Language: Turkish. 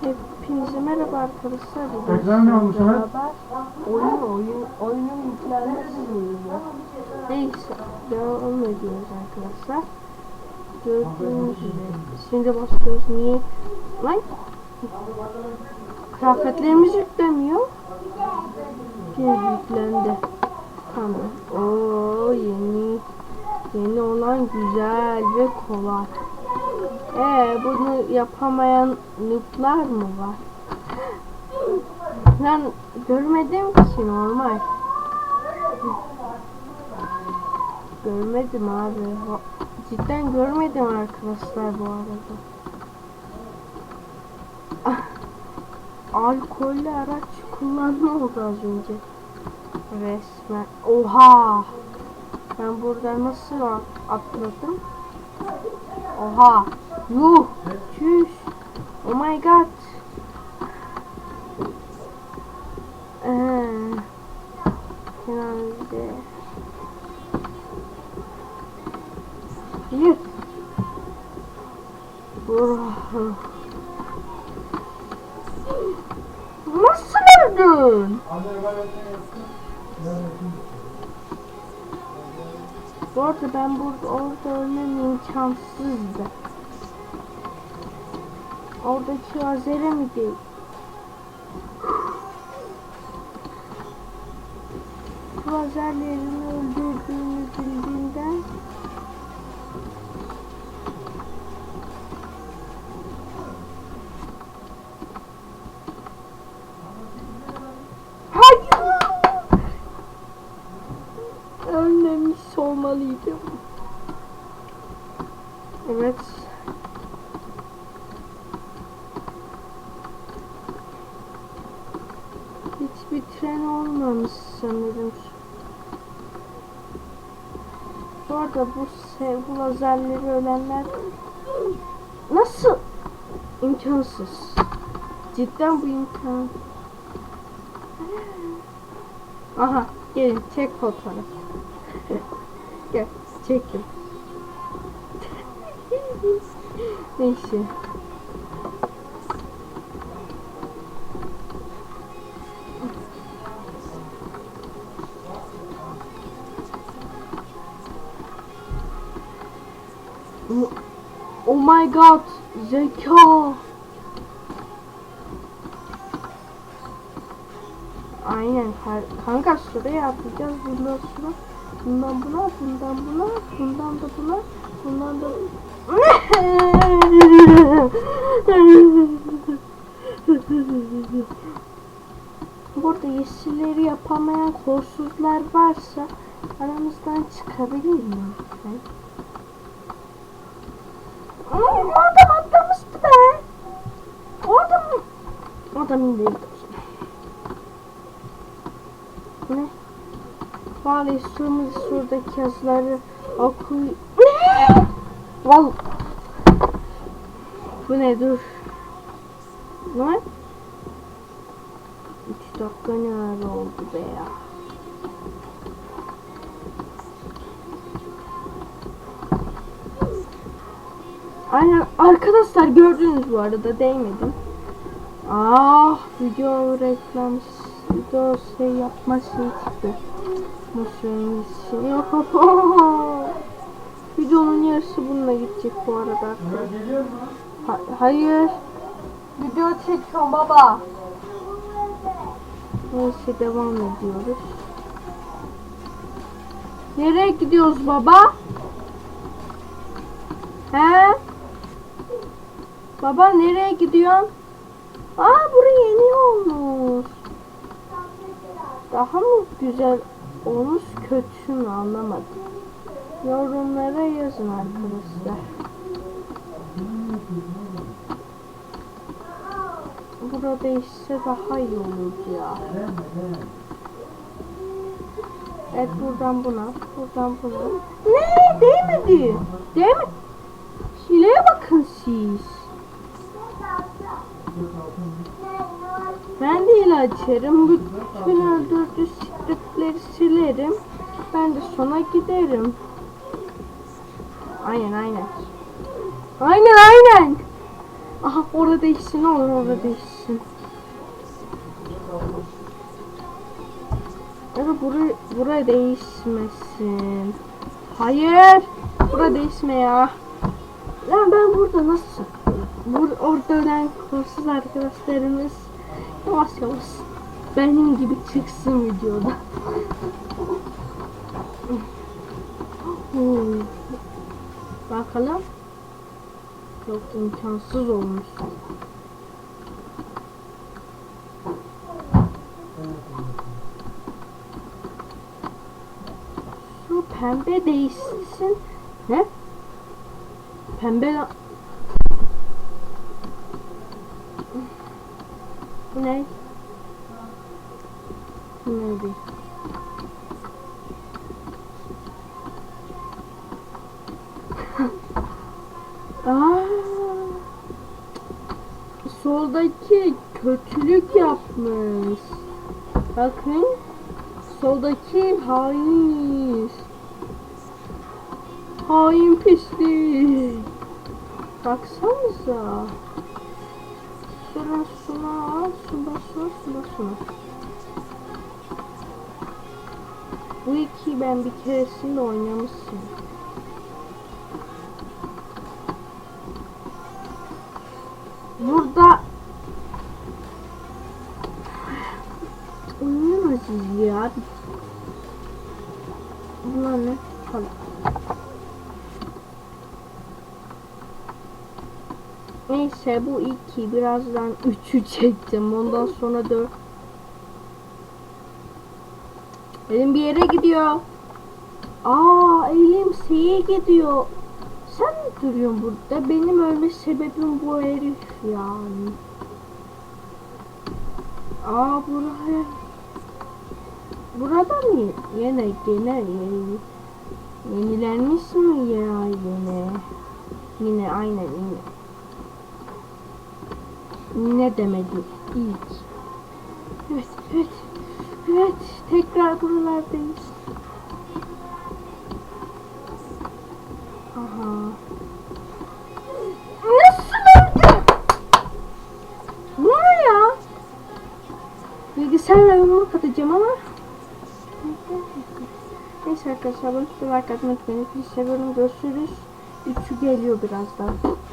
Hepinize merhaba arkadaşlar. Ekran ne olmuş beraber Oyun oyun oyunun yüklenmesi bölümü. Neyse devam ediyoruz arkadaşlar. Gördüğünüz gibi şimdi basıyoruz. Niye? Lan kıyafetlerimiz yüklemiyor. Yine yüklendi. Tamam. Oo yeni yeni olan güzel ve kolay. Ee bunu yapamayan noob'lar mı var? Ben görmedim ki normal. Görmedim abi. Cidden görmedim arkadaşlar bu arada. Ah, Alkollü araç kullanma oldu az önce. Resmen. Oha! Ben burada nasıl atladım? Oha! Yuh! Çüş! Oh my god! Ee, finalde. Vur! Nasıl öldün? Bu arada ben burada orada ölmem imkansızdı. Oradaki Azere mi değil? Bu Azerlerini öldürdüğünü bildiğinden Hayır! Ölmemiş olmalıydım. Evet. Tren olmamış sanırım. Bu arada bu bu lazerleri ölenler nasıl imkansız? Cidden bu imkan. Aha gelin çek fotoğraf. Gel çekin. Neyse. Oh my god, zeka. Aynen kanka şuraya atlayacağız bundan sonra. Bundan buna bundan buna bundan da buna bundan da Burada yeşilleri yapamayan kolsuzlar varsa aramızdan çıkabilir mi o adam atlamıştı be. Adam adam indirdi. Ne? Vallahi istiyoruz şuradaki yazıları oku. Ne? Val. Bu ne dur. Ne? 3 dakika ne oldu be ya. Aynen arkadaşlar gördünüz bu arada değmedim. Ah video reklam video şey yapma şey çıktı. Nasıl şey yok. Videonun yarısı bununla gidecek bu arada. Ha- hayır. Video çekiyorum baba. Neyse devam ediyoruz. Nereye gidiyoruz baba? He? Baba nereye gidiyorsun? Aa burası yeni olmuş. Daha mı güzel olmuş kötü mü anlamadım. Yorumlara yazın arkadaşlar. Burada ise daha iyi olurdu ya. Evet buradan buna, buradan buna. Ne? Değmedi. Değmedi. Hileye bakın siz. Ben de hile açarım. Bütün öldürdüğü sikletleri silerim. Ben de sona giderim. Aynen aynen. Aynen aynen. Aha orada değişsin ne olur orada değişsin. Evet buraya, buraya değişmesin. Hayır. Burada değişme ya. Lan ben burada nasıl? Bur orada ölen kursuz arkadaşlarımız yavaş yavaş benim gibi çıksın videoda. Bakalım. Yok imkansız olmuş. Şu pembe değişsin. Ne? Pembe Bu ne? Bu neydi? Aa, soldaki kötülük yapmış. Bakın. Soldaki hain. Hain pislik. Baksanıza. Şuna şuna şuna şuna şuna şuna. Bu iki ben bir keresinde oynamıştım. Burada Oynayamazız ya. Bunlar ne? Falan. Neyse bu iki birazdan üçü çektim. Ondan sonra dört. Elim bir yere gidiyor. Aa elim şeye gidiyor. Sen mi duruyorsun burada? Benim ölme sebebim bu herif yani. Aa buraya Burada mı? Yine yine yeni. Yenilenmiş mi ya yine? Yine aynen yine ne demedi ilk. Evet, evet, evet. Tekrar buralardayız. Aha. Nasıl öldü? Bu ne ya? Bilgisayarla yumruk atacağım ama. Neyse arkadaşlar bunu like atmayı unutmayın. Sizi seviyorum. Görüşürüz. Üçü geliyor birazdan.